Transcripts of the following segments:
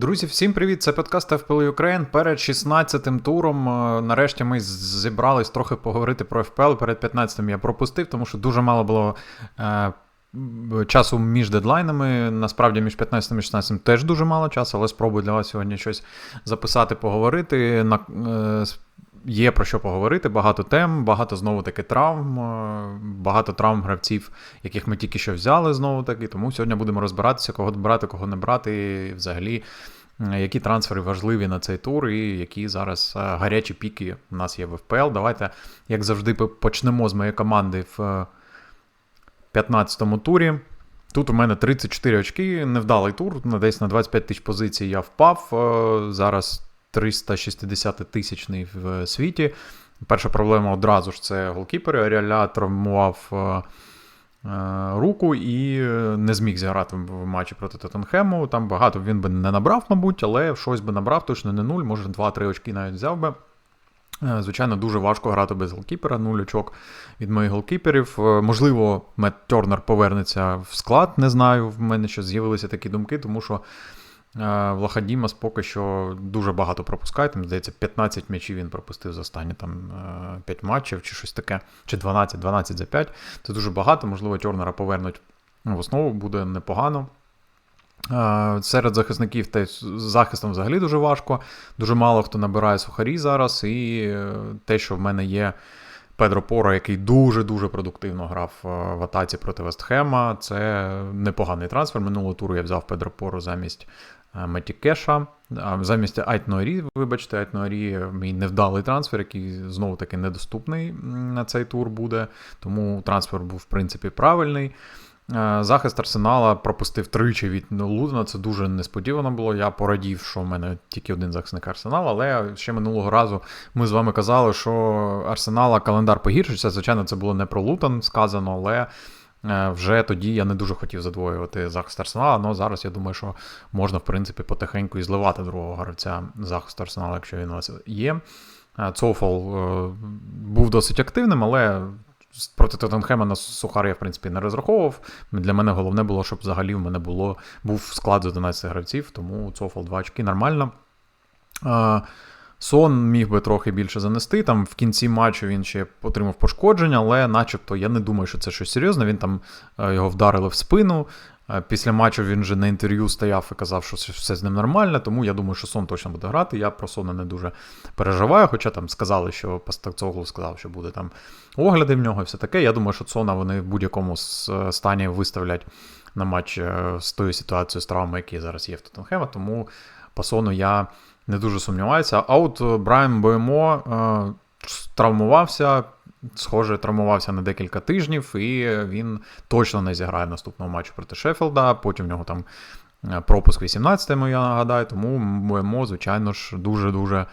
Друзі, всім привіт! Це подкаст FPL Ukraine. Перед 16-м туром. е, Нарешті ми зібрались трохи поговорити про FPL. Перед 15-м я пропустив, тому що дуже мало було е, часу між дедлайнами. Насправді, між 15 і 16 теж дуже мало часу, але спробую для вас сьогодні щось записати, поговорити. Е, Є про що поговорити, багато тем, багато знову таки травм, е, багато травм гравців, яких ми тільки що взяли знову таки. Тому сьогодні будемо розбиратися, кого брати, кого не брати, і взагалі, е, які трансфери важливі на цей тур, і які зараз е, гарячі піки у нас є в ФПЛ. Давайте, як завжди, почнемо з моєї команди в е, 15-му турі. Тут у мене 34 очки, невдалий тур, десь на 25 тисяч позицій я впав. е, Зараз 360 тисячний в світі. Перша проблема одразу ж це голкіпери. Аріаля травмував е, е, руку і е, не зміг зіграти в матчі проти Тоттенхему. Там багато він би не набрав, мабуть, але щось би набрав, точно не 0, може 2-3 очки навіть взяв би. Звичайно, дуже важко грати без голкіпера, нуль очок від моїх голкіперів. Можливо, Мет Тернер повернеться в склад, не знаю. В мене ще з'явилися такі думки, тому що Влахадімас поки що дуже багато пропускає. Там, здається, 15 м'ячів він пропустив за останні там, 5 матчів чи щось таке, чи 12, 12 за 5. Це дуже багато. Можливо, Тернера повернуть в основу, буде непогано. Е, Серед захисників те з захистом взагалі дуже важко. Дуже мало хто набирає сухарі зараз. І е, те, що в мене є Педро Поро, який дуже-дуже продуктивно грав е, в атаці проти Вестхема, це непоганий трансфер. Минулого туру я взяв Педро Поро замість е, Меті Кеша, а замість Айтноарі, вибачте, Айтноарі мій невдалий трансфер, який знову таки недоступний на цей тур буде. Тому трансфер був, в принципі, правильний. Е, Захист Арсенала пропустив тричі від Лудена. Це дуже несподівано було. Я порадів, що в мене тільки один захисник Арсенала, але ще минулого разу ми з вами казали, що Арсенала календар погіршиться. Звичайно, це було не про Лутон сказано, але е, вже тоді я не дуже хотів задвоювати захист Арсенала. але зараз я думаю, що можна, в принципі, потихеньку і зливати другого гравця захисту Арсенала, якщо він у вас є. Е, Цофол е, був досить активним, але проти Тоттенхема на Сухар я, в принципі, не розраховував. Для мене головне було, щоб взагалі в мене було, був склад з 11 гравців, тому Цофол 2 очки нормально. Е, Сон міг би трохи більше занести. Там в кінці матчу він ще отримав пошкодження, але начебто я не думаю, що це щось серйозне. Він там е, його вдарили в спину. Е, Після матчу він вже на інтерв'ю стояв і казав, що все- з ним нормально, тому я думаю, що сон точно буде грати. Я про сона не дуже переживаю, хоча там сказали, що Пастакцоглу сказав, що буде там огляди в нього і все таке. Я думаю, що Сона вони в будь-якому стані виставлять на матч е, з тою ситуацією з травмами, які зараз є в Тоттенхема, тому по сону я не дуже сумніваюся. А от е, Брайан Боємо е, травмувався. Схоже, травмувався на декілька тижнів, і він точно не зіграє наступного матчу проти Шеффілда. Потім в нього там е, пропуск 18-му, я нагадаю. Тому Боємо, звичайно ж, дуже-дуже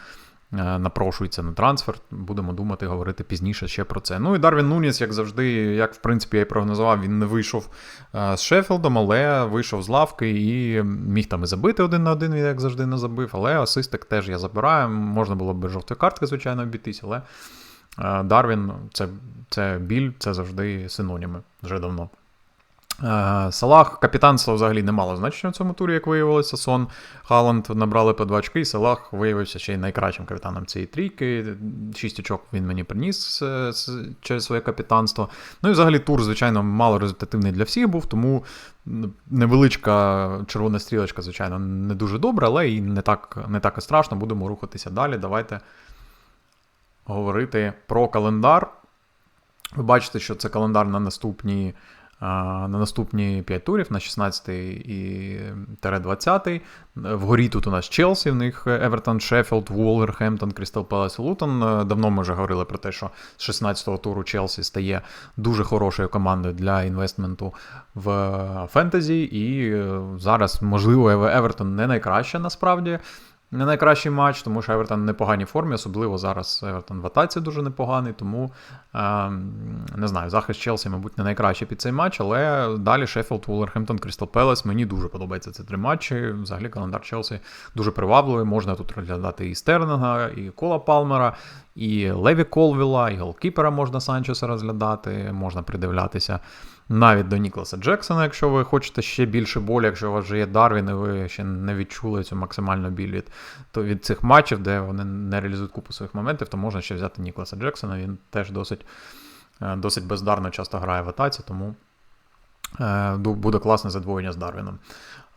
напрошується на трансфер. Будемо думати, говорити пізніше ще про це. Ну і Дарвін Нуніс, як завжди, як в принципі я і прогнозував, він не вийшов е, з Шеффілдом, але вийшов з лавки і міг там і забити один на один, як завжди не забив. Але асистик теж я забираю. Можна було б жовтої картки, звичайно, обійтись, але е, Дарвін це, це біль, це завжди синоніми вже давно. Е, Салах, капітанство взагалі не мало значення в цьому турі, як виявилося. Сон Халанд набрали по 2 очки, і Салах виявився ще й найкращим капітаном цієї трійки. Шість очок він мені приніс е, через своє капітанство. Ну і взагалі тур, звичайно, мало результативний для всіх був, тому невеличка червона стрілочка, звичайно, не дуже добра, але і не так, не так і страшно. Будемо рухатися далі. Давайте говорити про календар. Ви бачите, що це календар на наступні, а, на наступні 5 турів, на 16 і 20. Вгорі тут у нас Челсі, в них Евертон, Шеффілд, Вулверхемптон, Крістал Пелес Лутон. Е, Давно ми вже говорили про те, що з 16-го туру Челсі стає дуже хорошою командою для інвестменту в фентезі. І е, зараз, можливо, Евертон не найкраще насправді. Не найкращий матч, тому що Евертон в непоганій формі, особливо зараз Евертон в атаці дуже непоганий, тому е, не знаю, захист Челсі, мабуть, не найкращий під цей матч, але далі Шеффілд, Вулверхемптон, Крістал Пелес. Мені дуже подобається ці три матчі. Взагалі календар Челсі дуже привабливий. Можна тут розглядати і Стерлинга, і Кола Палмера, і Леві Колвіла, і голкіпера можна Санчеса розглядати, можна придивлятися навіть до Нікласа Джексона, якщо ви хочете ще більше болі, якщо у вас вже є Дарвін, і ви ще не відчули цю максимальну біль від, то від цих матчів, де вони не реалізують купу своїх моментів, то можна ще взяти Нікласа Джексона. Він теж досить е, досить бездарно часто грає в атаці, тому е, буде класне задвоєння з Дарвіном.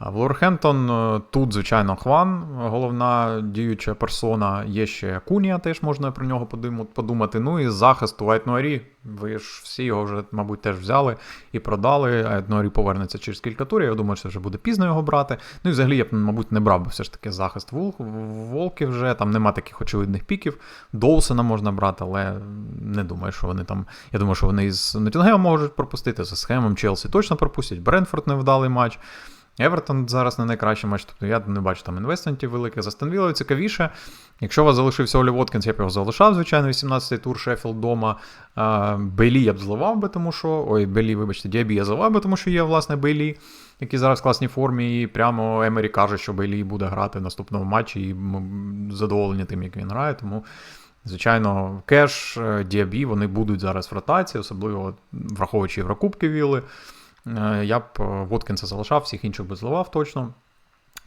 Волверхемптон е, тут, звичайно, Хван, головна діюча персона. Є ще Кунія, теж можна про нього подумати. Ну і захист у Айтнуарі. Ви ж всі його вже, мабуть, теж взяли і продали. Айтнуарі повернеться через кілька турів. Я думаю, що вже буде пізно його брати. Ну і взагалі я б, мабуть, не брав би все ж таки захист Волки вже. Там нема таких очевидних піків. Доусена можна брати, але не думаю, що вони там. Я думаю, що вони із Нотінгемом можуть пропустити, з схемом Челсі точно пропустять. Бренфорд невдалий матч. Евертон зараз не найкращий матч, тобто я не бачу там інвестментів великих. За Станвілою цікавіше. Якщо у вас залишився Олі Воткінс, я б його залишав, звичайно, 18-й тур Шеффілд вдома. Бейлі я б зливав би, тому що. Ой, Бейлі, вибачте, Діабі я зливав би, тому що є, власне, Бейлі, який зараз в класній формі. І прямо Емері каже, що Бейлі буде грати в наступному матчі, і задоволені тим, як він грає. Тому. Звичайно, кеш, Діабі, вони будуть зараз в ротації, особливо враховуючи Єврокубки Віли. Е, я б е, Воткінса залишав, всіх інших би зливав точно.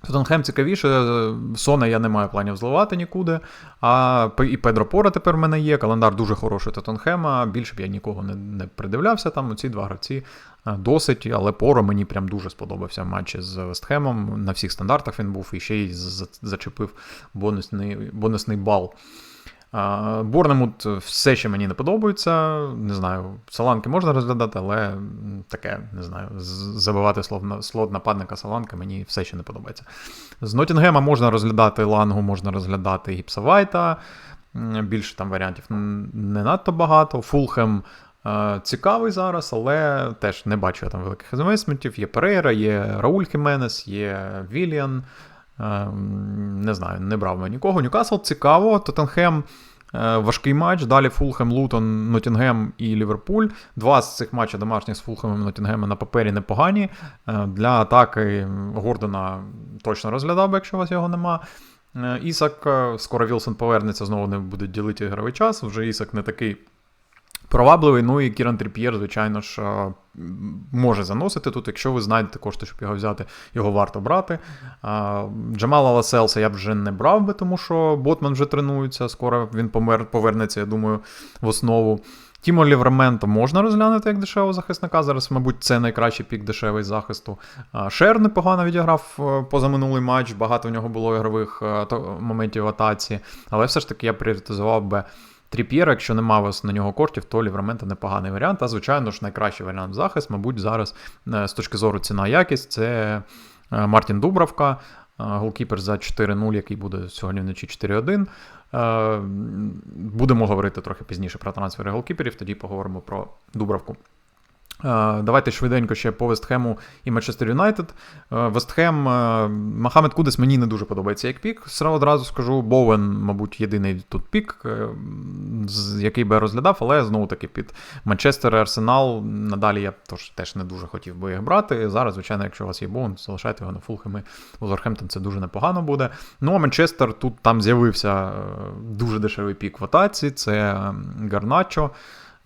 Тоттенхем цікавіше, е, Сона я не маю планів зливати нікуди. А і Педро Пора тепер в мене є. Календар дуже хороший Тоттенхема. Більше б я нікого не не придивлявся. Там ці два гравці досить, але Поро мені прям дуже сподобався в матчі з Вестхемом. На всіх стандартах він був і ще й зачепив бонусний, бонусний бал. Борнемут все ще мені не подобається. Не знаю, Саланки можна розглядати, але таке, не знаю, забивати слот нападника Саланки мені все ще не подобається. З Нотінгема можна розглядати лангу, можна розглядати Гіпсавайта. Більше там варіантів не надто багато. Фулхем цікавий зараз, але теж не бачу я там великих інвестментів. Є Перейра, є Рауль Хіменес, є Віліан. Ем, не знаю, не брав би нікого. Ньюкасл цікаво. Тоттенхем е, важкий матч. Далі Фулхем, Лутон, Нотінгем і Ліверпуль. Два з цих матчів домашніх з Фулхемом і Нотінгемом на папері непогані. Е, для атаки Гордона точно розглядав би, якщо у вас його нема. Е, Ісак, скоро Вілсон повернеться, знову не будуть ділити ігровий час. Вже Ісак не такий Провабливий, ну і Кіран Тріп'єр, звичайно ж, може заносити тут. Якщо ви знайдете кошти, щоб його взяти, його варто брати. Джамала Ласелса я б вже не брав би, тому що Ботман вже тренується, скоро він помер, повернеться, я думаю, в основу. Тімо Лівраменто можна розглянути як дешевого захисника. Зараз, мабуть, це найкращий пік дешевий захисту. Шер непогано відіграв е, позаминулий матч, багато в нього було ігрових е, моментів в атаці, але все ж таки я пріоритизував би. Тріп'єр, якщо нема вас на нього коштів, то Ліврамента непоганий варіант. А звичайно ж, найкращий варіант захист, мабуть, зараз е, з точки зору ціна-якість, це е, Мартін Дубравка, е, голкіпер за 4-0, який буде сьогодні вночі 4-1. Будемо говорити трохи пізніше про трансфери голкіперів, тоді поговоримо про Дубравку. Е, давайте швиденько ще по Вестхему і Манчестер Юнайтед. Е, Вестхем е, Мохамед Кудес мені не дуже подобається як пік. Одразу скажу, Боуен, мабуть, єдиний тут пік, який би я розглядав, але знову-таки під Манчестер Арсенал. Надалі я тож, теж не дуже хотів би їх брати. Зараз, звичайно, якщо у вас є Боуен, залишайте його на Фулхеми. Волверхемптон це дуже непогано буде. Ну а Манчестер тут там з'явився дуже дешевий пік в атаці. Це Гарначо.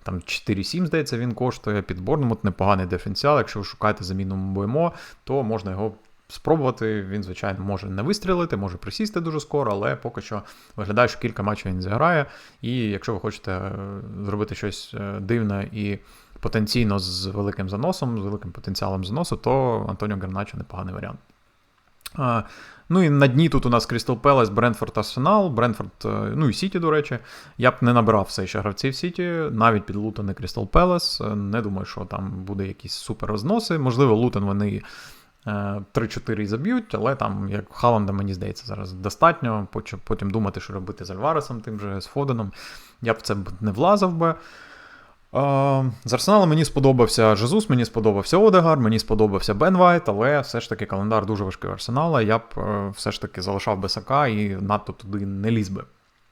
Там 4-7, здається, він коштує під Борнмут, непоганий диференціал. Якщо ви шукаєте заміну БМО, то можна його спробувати. Він, звичайно, може не вистрілити, може присісти дуже скоро, але поки що виглядає, що кілька матчів він зіграє. І якщо ви хочете е, зробити щось е, дивне і потенційно з великим заносом, з великим потенціалом заносу, то Антоніо Гарначо непоганий варіант. Ну і на дні тут у нас Крістал Пелес, Бренфорд Арсенал, Бренфорд, е, ну і Сіті, до речі. Я б не набирав все ще гравців Сіті, навіть під Лутон і Крістал Пелес. Не думаю, що там буде якісь супер розноси. Можливо, Лутон вони 3-4 і заб'ють, але там, як Халанда, мені здається, зараз достатньо. Потім думати, що робити з Альваресом, тим же з Фоденом. Я б це не влазив би. З Арсеналом мені сподобався Жезус, мені сподобався Одегар, мені сподобався Бен Вайт, але все ж таки календар дуже важкий Арсенала. Я б е, все ж таки залишав Бесака і надто туди не ліз би.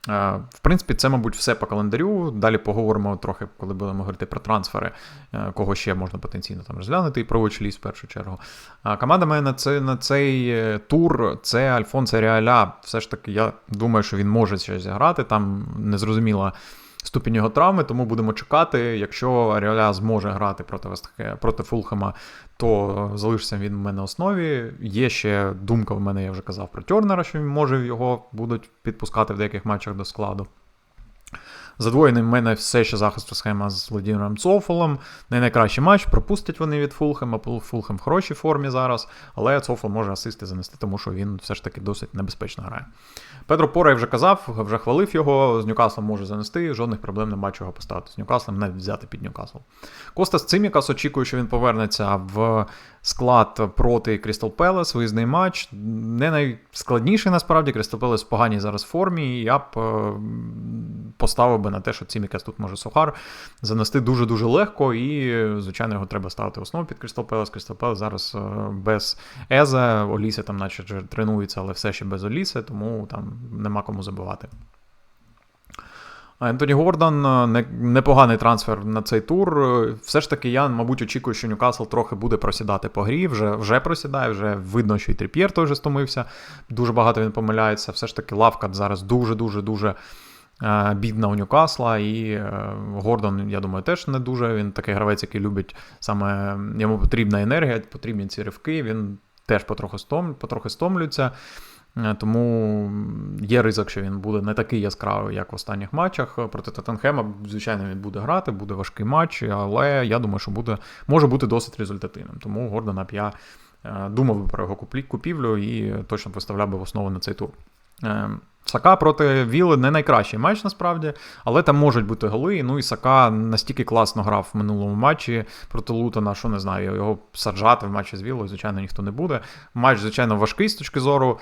Е, в принципі, це, мабуть, все по календарю. Далі поговоримо трохи, коли будемо говорити про трансфери, е, кого ще можна потенційно там розглянути і про ліс в першу чергу. Команда мене на цей, на цей тур це Альфонсе Реаля. Все ж таки, я думаю, що він може ще зіграти. Там незрозуміло ступінь його травми, тому будемо чекати. Якщо Аріоля зможе грати проти Вестхе, проти Фулхема, то залишиться він в мене основі. Є ще думка в мене, я вже казав про Тернера, що він може його будуть підпускати в деяких матчах до складу. Задвоєний в мене все ще захист схема з Владимиром Цофолом. Не найкращий матч, пропустять вони від Фулхема. Фулхем в хорошій формі зараз, але Цофол може асисти занести, тому що він все ж таки досить небезпечно грає. Петро Пора я вже казав, вже хвалив його. З Ньюкаслом може занести, жодних проблем не бачу його поставити. З Ньюкаслом навіть взяти під Ньюкасл. Костас Цимікас очікує, що він повернеться в склад проти Крістал Пелес, виїзний матч. Не найскладніший насправді. Крістал Пелес в поганій зараз формі. І я б е, поставив би на те, що Цімікас тут може Сухар занести дуже-дуже легко. І, звичайно, його треба ставити основу під Крістал Пелес. Крістал Пелес зараз е, без Езе. Оліся там, наче тренується, але все ще без Оліси, тому там нема кому забивати. Ентоні Гордон е, непоганий трансфер на цей тур. Все ж таки, я, мабуть, очікую, що Ньюкасл трохи буде просідати по грі, вже вже просідає, вже видно, що і Тріп'єр той вже стомився. Дуже багато він помиляється. Все ж таки, лавка зараз дуже-дуже дуже е, бідна у Ньюкасла. І е, Гордон, я думаю, теж не дуже. Він такий гравець, який любить саме йому потрібна енергія, потрібні ці ривки. Він теж потроху стом, потрохи стомлюється. Е, тому є ризик, що він буде не такий яскравий, як в останніх матчах. Проти Тоттенхема, звичайно, він буде грати, буде важкий матч, але я думаю, що буде, може бути досить результативним. Тому Гордона б я е, думав би про його купівлю і точно поставляв би в основу на цей тур. Е, Сака проти Віли не найкращий матч насправді, але там можуть бути голи. Ну і Сака настільки класно грав в минулому матчі проти Лутона, що не знаю, його саджати в матчі з Вілою, звичайно, ніхто не буде. Матч, звичайно, важкий з точки зору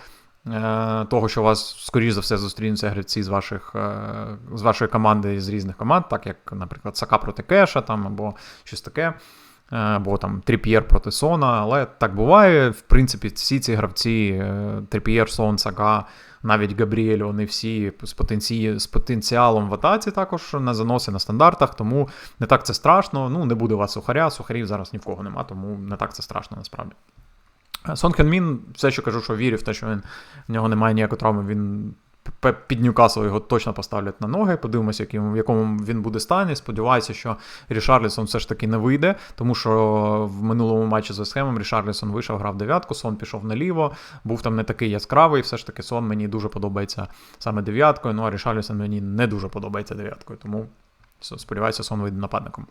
того, що вас, скоріш за все, зустрінуться гравці з ваших, е, з вашої команди з різних команд, так як, наприклад, Сака проти Кеша там, або щось таке, е, або там Тріп'єр проти Сона. Але так буває. В принципі, всі ці гравці, Тріп'єр, Сон, Сака, навіть Габріель, вони всі з потенці... з потенціалом в атаці також на заноси на стандартах, тому не так це страшно. Ну, не буде у вас сухаря, сухарів зараз ні в кого нема, тому не так це страшно насправді. Сон Хенмін, все, що кажу, що вірю в те, що він в нього немає ніякої травми, він під Ньюкасл його точно поставлять на ноги. Подивимося, в якому він буде стані. Сподіваюся, що Рішарлісон все ж таки не вийде, тому що в минулому матчі з схемом Рішарлісон вийшов, грав дев'ятку, сон пішов наліво, був там не такий яскравий. Все ж таки, сон мені дуже подобається саме дев'яткою. Ну а Рішарлісон мені не дуже подобається дев'яткою. Тому сподіваюся, сон вийде нападником.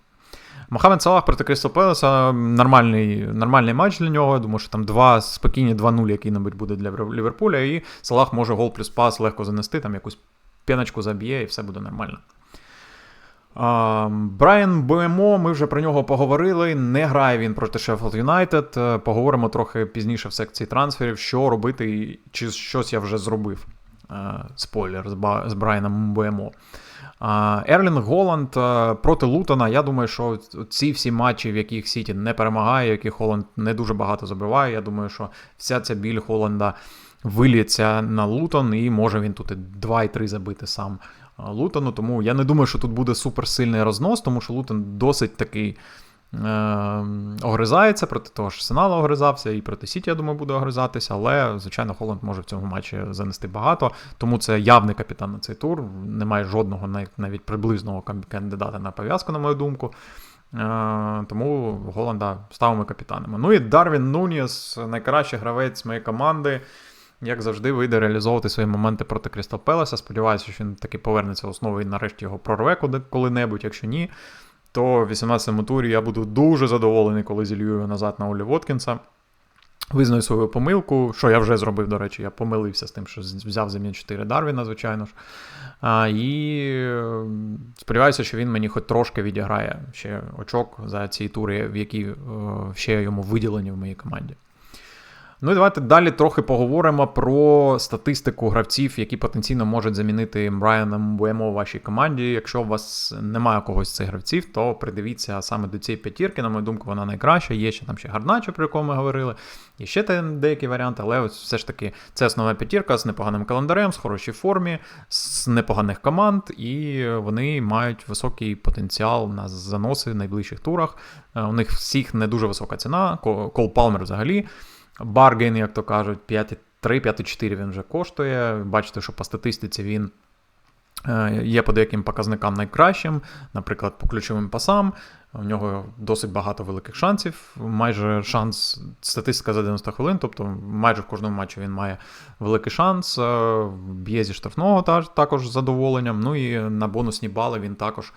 Мохамед Салах проти Кристал Пелеса нормальний нормальний матч для нього. Я думаю, що там два спокійні 2-0 який-небудь буде для Ліверпуля, і Салах може гол плюс пас легко занести, там якусь п'яночку заб'є, і все буде нормально. Брайан БМО, ми вже про нього поговорили. Не грає він проти Шеффілд Юнайтед. Поговоримо трохи пізніше в секції трансферів, що робити, чи щось я вже зробив. Е, спойлер з Брайаном БМО. Ерлінг Голланд проти Лутона. Я думаю, що ці всі матчі, в яких Сіті не перемагає, в яких не дуже багато забиває. Я думаю, що вся ця біль Холланда виліться на Лутон, і може він тут і 2-3 забити сам Лутону. Тому я не думаю, що тут буде суперсильний рознос, тому що Лутон досить такий. Е, огризається проти того ж Арсенала огризався, і проти Сіті, я думаю, буде огризатися, але, звичайно, Холланд може в цьому матчі занести багато. Тому це явний капітан на цей тур. Немає жодного навіть приблизного кандидата на пов'язку, на мою думку. Е, тому Голланда ставимо капітанами. Ну і Дарвін Нуніс, найкращий гравець моєї команди. Як завжди, вийде реалізовувати свої моменти проти Крістал Пелеса. Сподіваюся, що він таки повернеться в основу і нарешті його прорве коли-небудь. Якщо ні, то в 18-му турі я буду дуже задоволений, коли зілью його назад на Олі Воткінса. Визнаю свою помилку, що я вже зробив, до речі, я помилився з тим, що взяв замін 4 Дарвіна, звичайно ж. А, І сподіваюся, що він мені хоч трошки відіграє ще очок за ці тури, в які ще йому виділені в моїй команді. Ну і давайте далі трохи поговоримо про статистику гравців, які потенційно можуть замінити Брайана Мбуемо у вашій команді. Якщо у вас немає когось з цих гравців, то придивіться саме до цієї п'ятірки. На мою думку, вона найкраща. Є ще там ще Гарначо, про якого ми говорили. Є ще там деякі варіанти, але ось все ж таки це основна п'ятірка з непоганим календарем, з хорошій формі, з непоганих команд, і вони мають високий потенціал на заноси в найближчих турах. Е, у них всіх не дуже висока ціна. Кол Палмер взагалі. Баргейн, як то кажуть, 5,3, 5,4 він вже коштує. Бачите, що по статистиці він е, є по деяким показникам найкращим, наприклад, по ключовим пасам. У нього досить багато великих шансів. Майже шанс, статистика за 90 хвилин, тобто майже в кожному матчі він має великий шанс. Е, б'є зі штрафного також з задоволенням. Ну і на бонусні бали він також.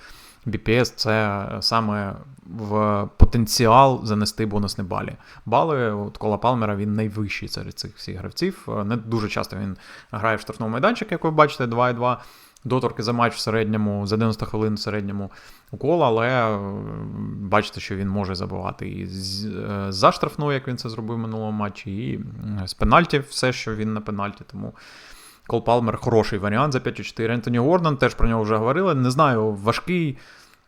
BPS це саме в потенціал занести бонусні балі. Бали от Кола Палмера він найвищий серед цих всіх гравців. Не дуже часто він грає в штрафному майданчик, як ви бачите, 2,2. Доторки за матч в середньому, за 90 хвилин в середньому у кола, але е, бачите, що він може забивати і е, за штрафну, як він це зробив в минулому матчі, і з пенальті все, що він на пенальті. Тому Кол Палмер хороший варіант за 5-4. Ентоні Гордон, теж про нього вже говорили. Не знаю, важкий.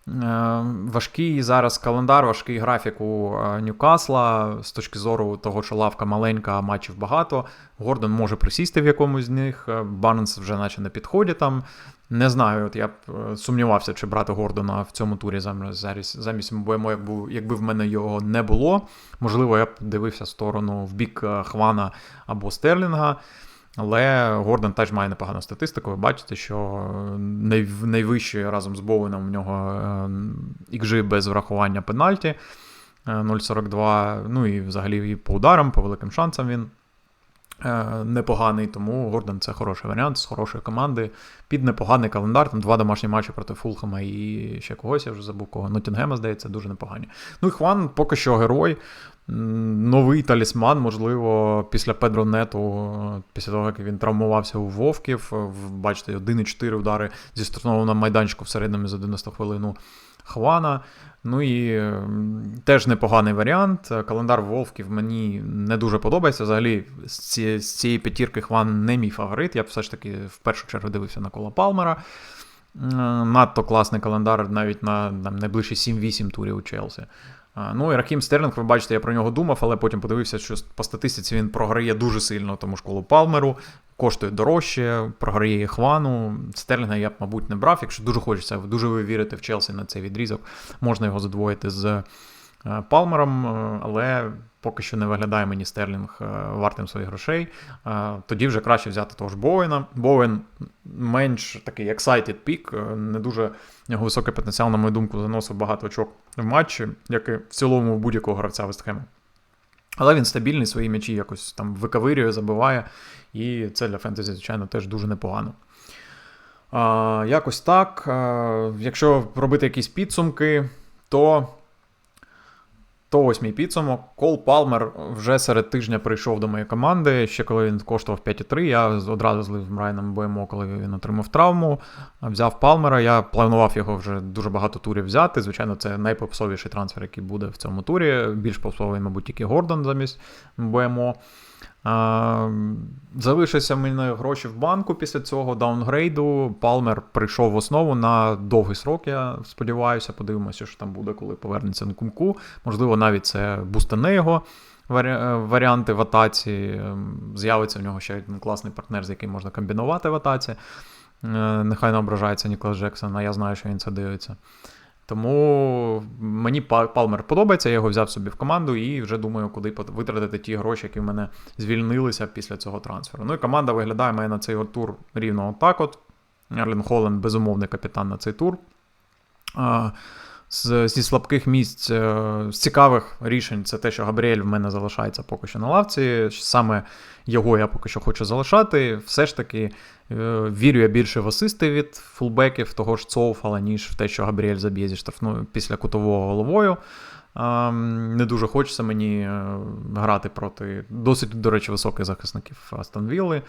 Е, важкий зараз календар, важкий графік у е, Ньюкасла з точки зору того, що лавка маленька, а матчів багато. Гордон може присісти в якомусь з них. Е, Барнс вже наче на підході там. Не знаю, от я б сумнівався, чи брати Гордона в цьому турі замість замість Мбуемо, якби, якби в мене його не було. Можливо, я б дивився в сторону в бік Хвана або Стерлінга. Але Гордон теж має непогану статистику. Ви бачите, що найвищий разом з Боуеном у нього е, без врахування пенальті 0,42. Е, ну і взагалі і по ударам, по великим шансам він е, непоганий. Тому Гордон це хороший варіант з хорошої команди. Під непоганий календар. Там два домашні матчі проти Фулхема і ще когось, я вже забув кого. Нотінгема, здається, дуже непогані. Ну і Хван поки що герой новий талісман, можливо, після Педро Нету, після того, як він травмувався у Вовків. Бачите, 1,4 удари зі штрафного на майданчику в середньому за 90 хвилину Хвана. Ну і теж непоганий варіант. Календар Вовків мені не дуже подобається. Взагалі, з цієї п'ятірки Хван не мій фаворит. Я б все ж таки в першу чергу дивився на коло Палмера. Надто класний календар навіть на там, найближчі 7-8 турів у Челсі. Ну і Рахім Стерлінг, ви бачите, я про нього думав, але потім подивився, що по статистиці він програє дуже сильно тому школу Палмеру, коштує дорожче, програє Хвану. Стерлінга я б, мабуть, не брав. Якщо дуже хочеться, дуже ви вірите в Челсі на цей відрізок, можна його задвоїти з е, Палмером, е, але поки що не виглядає мені Стерлінг е, вартим своїх грошей. Тоді вже краще взяти того ж Боуена. Боуен менш такий excited пік, не дуже нього високий потенціал, на мою думку, заносив багато очок в матчі, як і в цілому у будь-якого гравця Вестхема. Але він стабільний, свої м'ячі якось там викавирює, забиває, і це для фентезі, звичайно, теж дуже непогано. Якось так. Якщо робити якісь підсумки, то то ось мій підсумок. Кол Палмер вже серед тижня прийшов до моєї команди. Ще коли він коштував 5,3, я одразу злив Мрайном БМО, коли він отримав травму. Взяв Палмера. Я планував його вже дуже багато турів взяти. Звичайно, це найпопсовіший трансфер, який буде в цьому турі. Більш попсовий, мабуть, тільки Гордон замість БМО. Залишилися в мене гроші в банку після цього даунгрейду. Палмер прийшов в основу на довгий срок, я сподіваюся. Подивимося, що там буде, коли повернеться на кумку. Можливо, навіть це бустане його варіанти в атаці. Ем, з'явиться в нього ще один класний партнер, з яким можна комбінувати в атаці. Е, нехай не ображається Ніклас Джексон, а я знаю, що він це дивиться. Тому мені Палмер подобається, я його взяв собі в команду і вже думаю, куди витратити ті гроші, які в мене звільнилися після цього трансферу. Ну і команда виглядає має на цей тур рівно отак. от. Ерлін Холланд, безумовний капітан на цей тур. З, Зі слабких місць, е, з цікавих рішень, це те, що Габріель в мене залишається поки що на лавці. Саме його я поки що хочу залишати. Все ж таки е, вірю я більше в асисти від фулбеків, того ж Цоуфала, ніж в те, що Габріель заб'є зі штрафною після кутового головою. Не дуже хочеться мені е, грати проти досить, до речі, високих захисників Астон Вілли.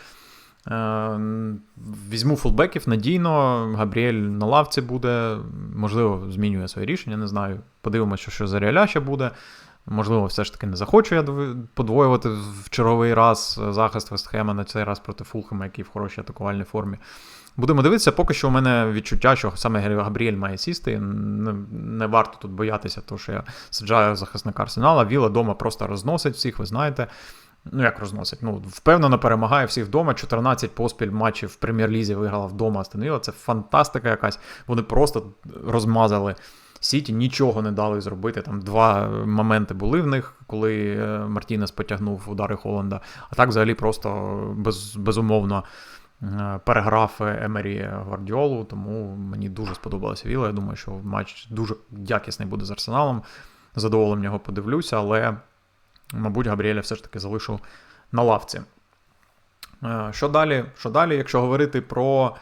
Е, візьму фулбеків надійно, Габріель на лавці буде, можливо, змінює своє рішення, не знаю. Подивимося, що за Реаля ще буде. Можливо, все ж таки не захочу я подвоювати в черговий раз захист Вестхема на цей раз проти Фулхема, який в хорошій атакувальній формі. Будемо дивитися, поки що у мене відчуття, що саме Габріель має сісти. Не, не варто тут боятися, того, що я саджаю захисника Арсенала. Віла дома просто розносить всіх, ви знаєте. Ну, як розносить? Ну, впевнено, перемагає всіх вдома. 14 поспіль матчів в прем'єр-лізі виграла вдома Астонвіла. Це фантастика якась. Вони просто розмазали Сіті, нічого не дали зробити. Там два моменти були в них, коли е, Мартінес потягнув удари Холланда. А так взагалі просто без, безумовно е, переграв Емері Гвардіолу, тому мені дуже сподобалася Віла. Я думаю, що матч дуже якісний буде з Арсеналом. Задоволенням його подивлюся, але, мабуть, Габріеля все ж таки залишу на лавці. Е, Що далі? Що далі, якщо говорити про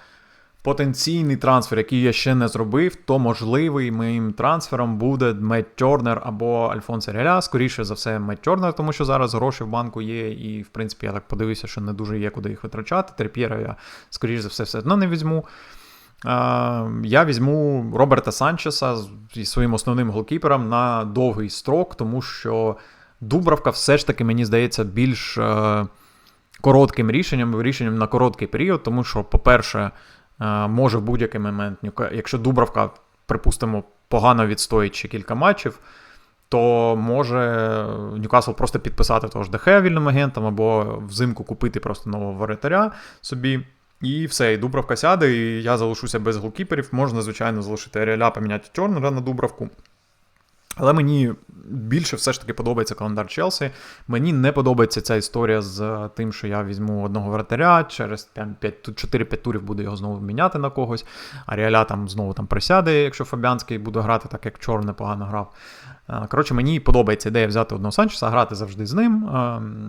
потенційний трансфер, який я ще не зробив, то можливий моїм трансфером буде Мет Тернер або Альфонсо Реля. Скоріше за все, Мет Тернер, тому що зараз гроші в банку є, і, в принципі, я так подивився, що не дуже є куди їх витрачати. Терп'єра я, скоріше за все, все одно не візьму. Я візьму Роберта Санчеса зі своїм основним голкіпером на довгий строк, тому що Дубравка все ж таки, мені здається, більш е, коротким рішенням, рішенням на короткий період, тому що, по-перше, е, може в будь-який момент, якщо Дубравка, припустимо, погано відстоїть ще кілька матчів, то може Ньюкасл просто підписати того ж ДХ вільним агентом, або взимку купити просто нового воротаря собі. І все, і Дубравка сяде, і я залишуся без голкіперів. Можна, звичайно, залишити Аріаля, поміняти Чорнера на Дубравку. Але мені більше все ж таки подобається календар Челсі. Мені не подобається ця історія з тим, що я візьму одного вратаря, через 4-5 турів буду його знову міняти на когось. Аріаля там знову там присяде, якщо Фабіанський буде грати, так як Чор непогано грав. Коротше, мені подобається ідея взяти одного Санчеса, грати завжди з ним.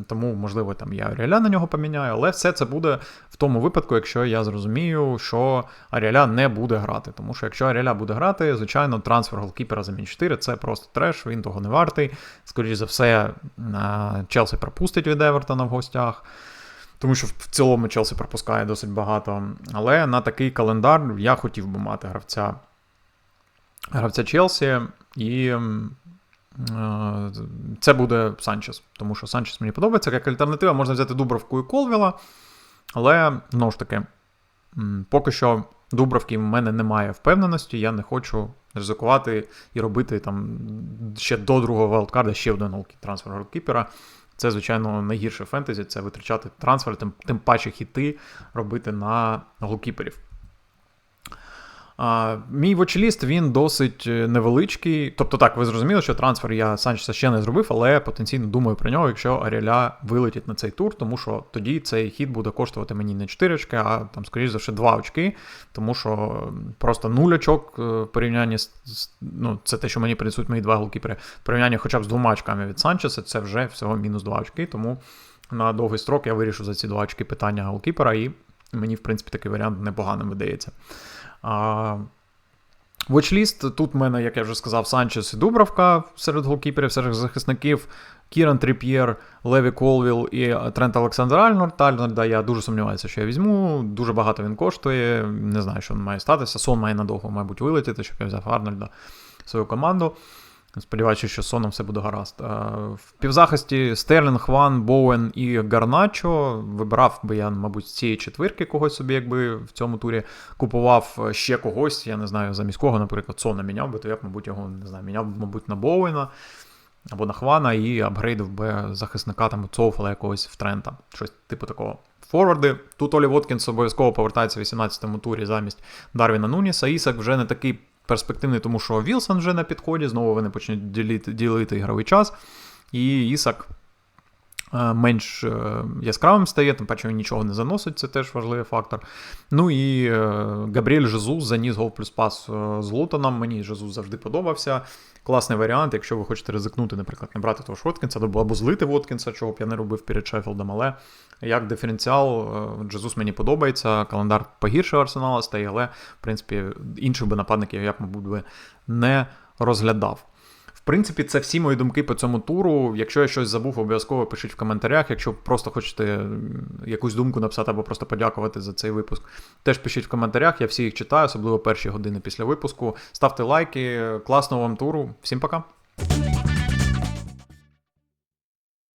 Тому, можливо, там я Аріаля на нього поміняю, але все це буде в тому випадку, якщо я зрозумію, що Аріаля не буде грати. Тому що якщо Аріаля буде грати, звичайно, трансфер голкіпера за мін 4 це просто треш, він того не вартий. Скоріше за все, Челсі пропустить від Евертона в гостях. Тому що в цілому Челсі пропускає досить багато. Але на такий календар я хотів би мати гравця гравця Челсі. І це буде Санчес, тому що Санчес мені подобається. Як альтернатива можна взяти Дубровку і Колвіла. Але, знову ж таки, поки що Дубровки в мене немає впевненості, я не хочу ризикувати і робити там ще до другого вайлдкарда ще один трансфер голкіпера. Це, звичайно, найгірше фентезі це витрачати трансфер, тим, тим паче хіти робити на голкіперів. А, Мій вочеліст він досить е, невеличкий. Тобто, так, ви зрозуміли, що трансфер я Санчеса ще не зробив, але потенційно думаю про нього, якщо Аріаля вилетить на цей тур, тому що тоді цей хід буде коштувати мені не 4 очки, а там, скоріш за все, 2 очки. Тому що просто 0 очок е, в порівнянні з ну, це те, що мені принесуть мої два голкіпери. В порівнянні хоча б з двома очками від Санчеса, це вже всього мінус 2 очки. Тому на довгий строк я вирішу за ці 2 очки питання голкіпера, і мені, в принципі, такий варіант непоганим видається. Вочліст, тут в мене, як я вже сказав, Санчес і Дубравка серед голкіперів, серед захисників. Кіран Тріп'єр, Леві Колвіл і Трент Олександр Альнорд. Альнорда я дуже сумніваюся, що я візьму. Дуже багато він коштує. Не знаю, що він має статися. Сон має надовго, мабуть, вилетіти, щоб я взяв Арнольда в свою команду. Сподіваюся, що соном все буде гаразд. В півзахисті Стерлінг, Ван, Боуен і Гарначо. Вибирав би я, мабуть, з цієї четвірки когось собі, якби в цьому турі купував ще когось. Я не знаю, замість кого, наприклад, Сона міняв би, то я б, мабуть, його не знаю, міняв, мабуть, на Боуена або на Хвана і апгрейдив би захисника там Цоуфала якогось в Трента. Щось типу такого. Форварди. Тут Олі Воткінс обов'язково повертається в 18-му турі замість Дарвіна Нуніса. Ісак вже не такий перспективний, тому що Вілсон вже на підході, знову вони почнуть ділити, ділити ігровий час. І Ісак менш е, яскравим стає, тим паче він нічого не заносить, це теж важливий фактор. Ну і е, Габріель Жезус заніс гол плюс пас з Лутоном. Мені Жезус завжди подобався. Класний варіант, якщо ви хочете ризикнути, наприклад, не брати того ж Воткінса, або злити Воткінса, чого б я не робив перед Шеффілдом, але як диференціал, Джезус мені подобається, календар погірше Арсенала стає, але, в принципі, інших би нападників я б, мабуть, би не розглядав. Принципі, це всі мої думки по цьому туру. Якщо я щось забув, обов'язково пишіть в коментарях. Якщо просто хочете якусь думку написати або просто подякувати за цей випуск, теж пишіть в коментарях. Я всі їх читаю, особливо перші години після випуску. Ставте лайки. Класного вам туру. Всім пока!